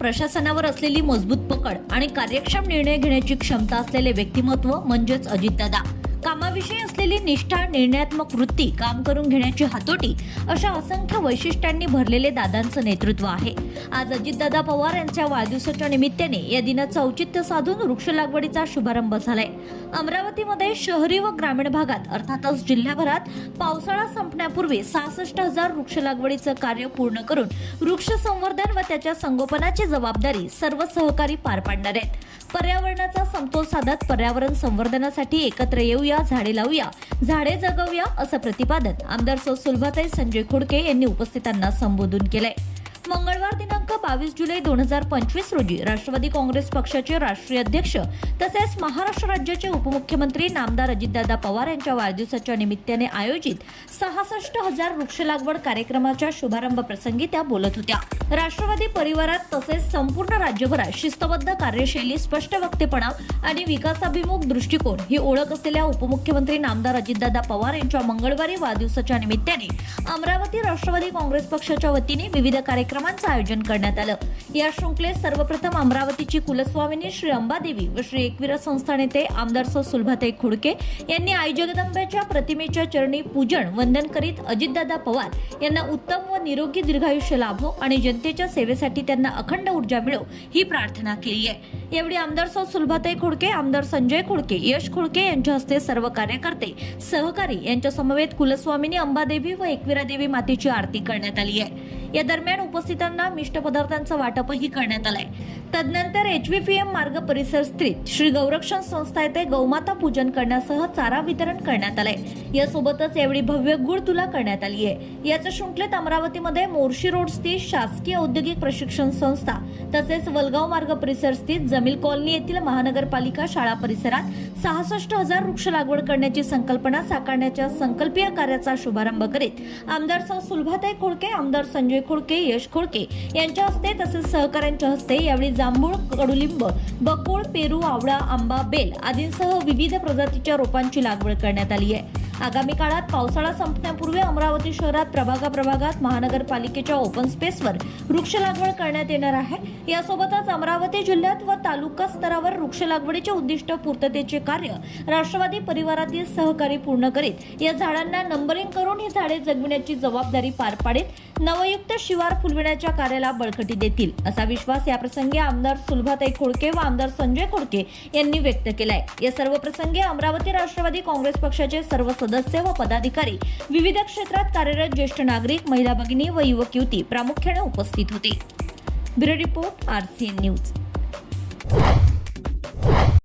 प्रशासनावर असलेली मजबूत पकड आणि कार्यक्षम निर्णय घेण्याची क्षमता असलेले व्यक्तिमत्व म्हणजेच अजितदादा. कामाविषयी असलेली निष्ठा निर्णयात्मक वृत्ती काम करून घेण्याची हातोटी अशा असंख्य वैशिष्ट्यांनी भरलेले दादांचं नेतृत्व आहे. आज अजितदादा पवार यांच्या वाढदिवसाच्या निमित्ताने या दिनाचं औचित्य साधून वृक्ष लागवडीचा शुभारंभ झालाय. अमरावतीमध्ये शहरी व ग्रामीण भागात अर्थातच जिल्ह्याभरात पावसाळा संपण्यापूर्वी सहासष्ट हजार वृक्ष लागवडीचं कार्य पूर्ण करून वृक्ष संवर्धन व त्याच्या संगोपनाची जबाबदारी सर्व सहकारी पार पाडणार आहेत. पर्यावरणाचा समतोल साधत पर्यावरण संवर्धनासाठी एकत्र येऊया झाडे लावूया झाडे जगवूया असं प्रतिपादन आमदार सौ सुलभाताई संजय खोडके यांनी उपस्थितांना संबोधून केलंय. मंगळवार दिनांक बावीस जुलै दोन हजार पंचवीस रोजी राष्ट्रवादी काँग्रेस पक्षाचे राष्ट्रीय अध्यक्ष तसेच महाराष्ट्र राज्याचे उपमुख्यमंत्री नामदार अजितदादा पवार यांच्या वाढदिवसाच्या निमित्ताने आयोजित सहासष्ट हजार वृक्ष लागवड कार्यक्रमाच्या शुभारंभ प्रसंगी त्या बोलत होत्या. राष्ट्रवादी परिवारात तसेच संपूर्ण राज्यभरात शिस्तबद्ध कार्यशैली स्पष्ट वक्तेपणा आणि विकासाभिमुख दृष्टिकोन ही ओळख असलेल्या उपमुख्यमंत्री नामदार अजितदादा पवार यांच्या मंगळवारी वाढदिवसाच्या निमित्ताने अमरावती राष्ट्रवादी काँग्रेस पक्षाच्या वतीने विविध कार्यक्रम कार्यक्रमांचं आयोजन करण्यात आलं. या शृंखलेत सर्वप्रथम अमरावतीची कुलस्वामिनी श्री अंबादेवी व श्री एकविरा संस्था नेते आमदार सौ सुलभाताई खुडके यांनी आई जगदंबेच्या प्रतिमेच्या चरणी पूजन वंदन करीत अजितदादा पवार यांना उत्तम व निरोगी दीर्घायुष्य लाभो आणि जनतेच्या सेवेसाठी त्यांना अखंड ऊर्जा मिळो ही प्रार्थना केली आहे. यावेळी आमदार सौ सुलभाताई खुडके आमदार संजय खुडके यश खुडके यांच्या हस्ते सर्व कार्यकर्ते सहकारी यांच्या समवेत कुलस्वामिनी अंबादेवी व एकविरा देवी मातेची आरती करण्यात आली आहे. या दरम्यान उपस्थितांना मिष्ट पदार्थांचं वाटपही करण्यात आलंय. तदनंतर एच वी पी एम मार्ग परिसर स्थित श्री गौरक्षण संस्था येथे गौमाता पूजन करण्यासह चारा वितरण करण्यात आलंय. यासोबतच यावेळी भव्य गुळ तुला करण्यात आली आहे. याचं शृंखलेत अमरावतीमध्ये मोर्शी रोड स्थित शासकीय औद्योगिक प्रशिक्षण संस्था तसेच वलगाव मार्ग परिसर स्थित जमील कॉलनी येथील महानगरपालिका शाळा परिसरात सहासष्ट हजार वृक्ष लागवड करण्याची संकल्पना साकारण्याच्या संकल्पीय कार्याचा शुभारंभ करीत आमदार सौ सुलभाताई खोडके आमदार संजय खोडके यश खोडके यांच्या हस्ते तसेच सहकाऱ्यांच्या हस्ते यावेळी जांभूळ कडुलिंब बकुळ पेरू आवळा आंबा बेल आदींसह विविध प्रजातीच्या रोपांची लागवड करण्यात आली आहे. आगामी काळात पावसाळा संपण्यापूर्वी अमरावती शहरात प्रभागा प्रभागात महानगरपालिकेच्या ओपन स्पेसवर वृक्ष लागवड करण्यात येणार आहे. यासोबतच अमरावती जिल्ह्यात व तालुका स्तरावर वृक्ष लागवडीचे उद्दिष्ट पूर्ततेचे कार्य राष्ट्रवादी परिवारातील सहकारी पूर्ण करीत या झाडांना नंबरिंग करून ही झाडे जगविण्याची जबाबदारी पार पाडीत नवयुक्त शिवार फुलविण्याच्या कार्याला बळकटी देतील असा विश्वास याप्रसंगी आमदार सुलभाताई खोडके व आमदार संजय खोडके यांनी व्यक्त केलाय. या सर्व प्रसंगी अमरावती राष्ट्रवादी काँग्रेस पक्षाचे सर्व सदस्य व पदाधिकारी. विविध क्षेत्रात कार्यरत ज्येष्ठ नागरिक महिला भगिनी व युवक युवती प्रामुख्याने उपस्थित होते. Bureau report RCN news.